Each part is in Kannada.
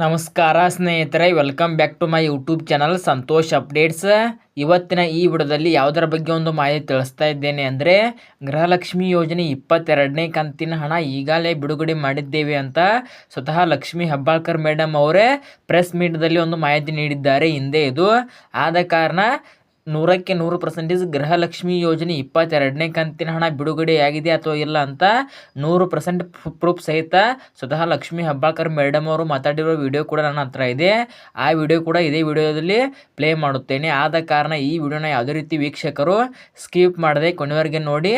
ನಮಸ್ಕಾರ ಸ್ನೇಹಿತರೆ welcome back to my YouTube channel Santosh updates ಇವತ್ತಿನ ಈ ವಿಡಿಯೋದಲ್ಲಿ ಯಾವುದರ ಬಗ್ಗೆ ಒಂದು ಮಾಹಿತಿ ತಿಳಿಸ್ತಾ ಇದ್ದೇನೆ ಅಂದರೆ, ಗೃಹಲಕ್ಷ್ಮಿ ಯೋಜನೆ ಇಪ್ಪತ್ತೆರಡನೇ ಕಂತಿನ ಹಣ ಈಗಾಗಲೇ ಬಿಡುಗಡೆ ಮಾಡಿದ್ದೇವೆ ಅಂತ ಸ್ವತಃ ಲಕ್ಷ್ಮಿ ಹೆಬ್ಬಾಳ್ಕರ್ ಮೇಡಮ್ ಅವರೇ ಪ್ರೆಸ್ ಮೀಟ್ದಲ್ಲಿ ಒಂದು ಮಾಹಿತಿ ನೀಡಿದ್ದಾರೆ ಹಿಂದೆ ಇದು. ಆದ ಕಾರಣ ನೂರಕ್ಕೆ ನೂರು ಪರ್ಸೆಂಟೇಜ್ ಗೃಹಲಕ್ಷ್ಮಿ ಯೋಜನೆ ಇಪ್ಪತ್ತೆರಡನೇ ಕಂತಿನ ಹಣ ಬಿಡುಗಡೆಯಾಗಿದೆ ಅಥವಾ ಇಲ್ಲ ಅಂತ ನೂರು ಪರ್ಸೆಂಟ್ ಪ್ರೂಫ್ ಸಹಿತ ಸ್ವತಃ ಲಕ್ಷ್ಮಿ ಹಬ್ಬಾಕರ್ ಮೇಡಮ್ ಅವರು ಮಾತಾಡಿರೋ ವಿಡಿಯೋ ಕೂಡ ನನ್ನ ಹತ್ರ ಇದೆ. ಆ ವಿಡಿಯೋ ಕೂಡ ಇದೇ ವಿಡಿಯೋದಲ್ಲಿ ಪ್ಲೇ ಮಾಡುತ್ತೇನೆ. ಆದ ಕಾರಣ ಈ ವಿಡಿಯೋನ ಯಾವುದೇ ರೀತಿ ವೀಕ್ಷಕರು ಸ್ಕಿಪ್ ಮಾಡದೆ ಕೊನೆವರೆಗೆ ನೋಡಿ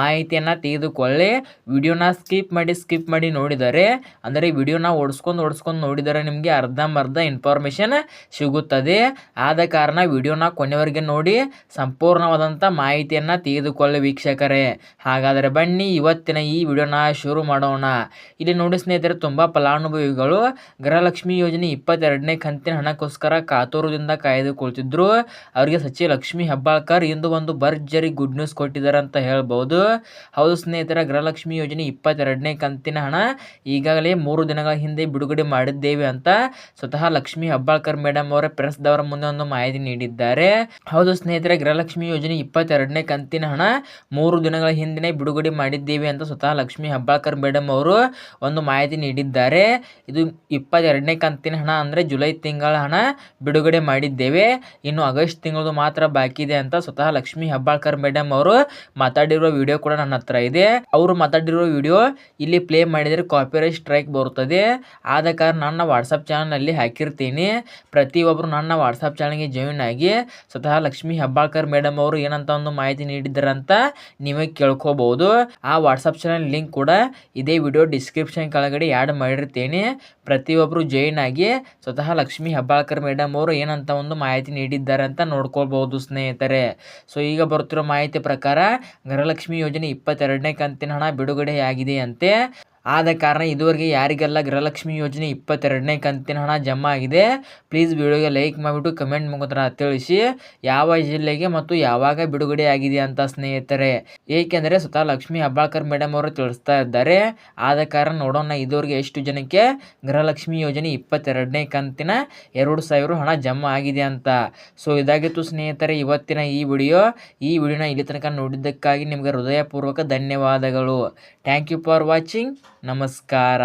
ಮಾಹಿತಿಯನ್ನು ತೆಗೆದುಕೊಳ್ಳಿ. ವಿಡಿಯೋನ ಸ್ಕಿಪ್ ಮಾಡಿ ಸ್ಕಿಪ್ ಮಾಡಿ ನೋಡಿದರೆ, ಅಂದರೆ ವಿಡಿಯೋನ ಓಡಿಸ್ಕೊಂಡು ಓಡಿಸ್ಕೊಂಡು ನೋಡಿದರೆ ನಿಮಗೆ ಅರ್ಧಂಬರ್ಧ ಇನ್ಫಾರ್ಮೇಷನ್ ಸಿಗುತ್ತದೆ. ಆದ ಕಾರಣ ವಿಡಿಯೋನ ಕೊನೆವರೆಗೆ ನೋಡಿ ಸಂಪೂರ್ಣವಾದಂಥ ಮಾಹಿತಿಯನ್ನು ತೆಗೆದುಕೊಳ್ಳಿ ವೀಕ್ಷಕರೇ. ಹಾಗಾದರೆ ಬನ್ನಿ ಇವತ್ತಿನ ಈ ವಿಡಿಯೋನ ಶುರು ಮಾಡೋಣ. ಇಲ್ಲಿ ನೋಡಿ ಸ್ನೇಹಿತರೆ, ತುಂಬ ಫಲಾನುಭವಿಗಳು ಗೃಹಲಕ್ಷ್ಮಿ ಯೋಜನೆ ಇಪ್ಪತ್ತೆರಡನೇ ಕಂತಿನ ಹಣಕ್ಕೋಸ್ಕರ ಕಾತೂರದಿಂದ ಕಾಯ್ದುಕೊಳ್ತಿದ್ರು. ಅವರಿಗೆ ಸಚಿವ ಲಕ್ಷ್ಮಿ ಹೆಬ್ಬಾಳ್ಕರ್ ಇಂದು ಒಂದು ಭರ್ಜರಿ ಗುಡ್ ನ್ಯೂಸ್ ಕೊಟ್ಟಿದ್ದಾರೆ ಅಂತ ಹೇಳ್ಬೋದು. ಹೌದು ಸ್ನೇಹಿತರ, ಗೃಹಲಕ್ಷ್ಮಿ ಯೋಜನೆ ಇಪ್ಪತ್ತೆರಡನೇ ಕಂತಿನ ಹಣ ಈಗಾಗಲೇ ಮೂರು ದಿನಗಳ ಹಿಂದೆ ಬಿಡುಗಡೆ ಮಾಡಿದ್ದೇವೆ ಅಂತ ಸ್ವತಃ ಲಕ್ಷ್ಮಿ ಹೆಬ್ಬಾಳ್ಕರ್ ಮೇಡಮ್ ಅವರ ಪ್ರೆಸ್ದವರ ಮುಂದೆ ಒಂದು ಮಾಹಿತಿ ನೀಡಿದ್ದಾರೆ. ಹೌದು ಸ್ನೇಹಿತರೆ, ಗೃಹಲಕ್ಷ್ಮಿ ಯೋಜನೆ ಇಪ್ಪತ್ತೆರಡನೇ ಕಂತಿನ ಹಣ ಮೂರು ದಿನಗಳ ಹಿಂದಿನೇ ಬಿಡುಗಡೆ ಮಾಡಿದ್ದೇವೆ ಅಂತ ಸ್ವತಃ ಲಕ್ಷ್ಮಿ ಹಬ್ಬಾಳ್ಕರ್ ಮೇಡಮ್ ಅವರು ಒಂದು ಮಾಹಿತಿ ನೀಡಿದ್ದಾರೆ. ಇದು ಇಪ್ಪತ್ತೆರಡನೇ ಕಂತಿನ ಹಣ ಅಂದರೆ ಜುಲೈ ತಿಂಗಳ ಹಣ ಬಿಡುಗಡೆ ಮಾಡಿದ್ದೇವೆ. ಇನ್ನು ಆಗಸ್ಟ್ ತಿಂಗಳದು ಮಾತ್ರ ಬಾಕಿ ಇದೆ ಅಂತ ಸ್ವತಃ ಲಕ್ಷ್ಮಿ ಹಬ್ಬಾಳ್ಕರ್ ಮೇಡಮ್ ಅವರು ಮಾತಾಡಿರುವ ವಿಡಿಯೋ ಕೂಡ ನನ್ನ ಹತ್ರ ಇದೆ. ಅವರು ಮಾತಾಡಿರುವ ವಿಡಿಯೋ ಇಲ್ಲಿ ಪ್ಲೇ ಮಾಡಿದರೆ ಕಾಪಿರೈಟ್ ಸ್ಟ್ರೈಕ್ ಬರುತ್ತದೆ. ಆದ ಕಾರಣ ನನ್ನ ವಾಟ್ಸಪ್ ಚಾನಲ್ನಲ್ಲಿ ಹಾಕಿರ್ತೀನಿ. ಪ್ರತಿಯೊಬ್ಬರು ನನ್ನ ವಾಟ್ಸಪ್ ಚಾನಲ್ಗೆ ಜಾಯಿನ್ ಆಗಿ ಸ್ವತಃ ಲಕ್ಷ್ಮಿ ಹೆಬ್ಬಾಳ್ಕರ್ ಮೇಡಮ್ ಅವರು ಏನಂತ ಒಂದು ಮಾಹಿತಿ ನೀಡಿದ್ದಾರಂತ ನೀವೇ ಕೇಳ್ಕೋಬಹುದು ಆ ವಾಟ್ಸಪ್ ಚಾನಲ್ ಲಿಂಕ್ ಕೂಡ ಇದೇ ವಿಡಿಯೋ ಡಿಸ್ಕ್ರಿಪ್ಷನ್ ಕೆಳಗಡೆ ಆ್ಯಡ್ ಮಾಡಿರ್ತೀನಿ. ಪ್ರತಿಯೊಬ್ಬರು ಜಾಯಿನ್ ಆಗಿ ಸ್ವತಃ ಲಕ್ಷ್ಮಿ ಹೆಬ್ಬಾಳ್ಕರ್ ಮೇಡಮ್ ಅವರು ಏನಂತ ಒಂದು ಮಾಹಿತಿ ನೀಡಿದ್ದಾರೆ ಅಂತ ನೋಡ್ಕೋಬಹುದು ಸ್ನೇಹಿತರೆ. ಸೊ ಈಗ ಬರುತ್ತಿರೋ ಮಾಹಿತಿ ಪ್ರಕಾರ ಗೃಹಲಕ್ಷ್ಮಿ ಯೋಜನೆ ಇಪ್ಪತ್ತೆರಡನೇ ಕಂತಿನ ಹಣ ಬಿಡುಗಡೆಯಾಗಿದೆ ಅಂತೆ. ಆದ ಕಾರಣ ಇದುವರೆಗೆ ಯಾರಿಗೆಲ್ಲ ಗೃಹಲಕ್ಷ್ಮಿ ಯೋಜನೆ ಇಪ್ಪತ್ತೆರಡನೇ ಕಂತಿನ ಹಣ ಜಮಾ ಆಗಿದೆ ಪ್ಲೀಸ್ ವಿಡಿಯೋಗೆ ಲೈಕ್ ಮಾಡಿಬಿಟ್ಟು ಕಮೆಂಟ್ ಮುಖಾಂತರ ತಿಳಿಸಿ. ಯಾವ ಜಿಲ್ಲೆಗೆ ಮತ್ತು ಯಾವಾಗ ಬಿಡುಗಡೆ ಆಗಿದೆ ಅಂತ ಸ್ನೇಹಿತರೆ. ಏಕೆಂದರೆ ಸ್ವತಃ ಲಕ್ಷ್ಮಿ ಅಬ್ಬಾಳ್ಕರ್ ಮೇಡಮ್ ಅವರು ತಿಳಿಸ್ತಾ ಇದ್ದಾರೆ. ಆದ ಕಾರಣ ನೋಡೋಣ ಇದುವರೆಗೆ ಎಷ್ಟು ಜನಕ್ಕೆ ಗೃಹಲಕ್ಷ್ಮಿ ಯೋಜನೆ ಇಪ್ಪತ್ತೆರಡನೇ ಕಂತಿನ ಎರಡು ಸಾವಿರ ಹಣ ಜಮಾ ಆಗಿದೆ ಅಂತ. ಸೊ ಇದಾಗಿತ್ತು ಸ್ನೇಹಿತರೆ ಇವತ್ತಿನ ಈ ವಿಡಿಯೋ. ಈ ವಿಡಿಯೋನ ಇಲ್ಲಿ ತನಕ ನೋಡಿದ್ದಕ್ಕಾಗಿ ನಿಮಗೆ ಹೃದಯಪೂರ್ವಕ ಧನ್ಯವಾದಗಳು. ಥ್ಯಾಂಕ್ ಯು ಫಾರ್ ವಾಚಿಂಗ್ ನಮಸ್ಕಾರ.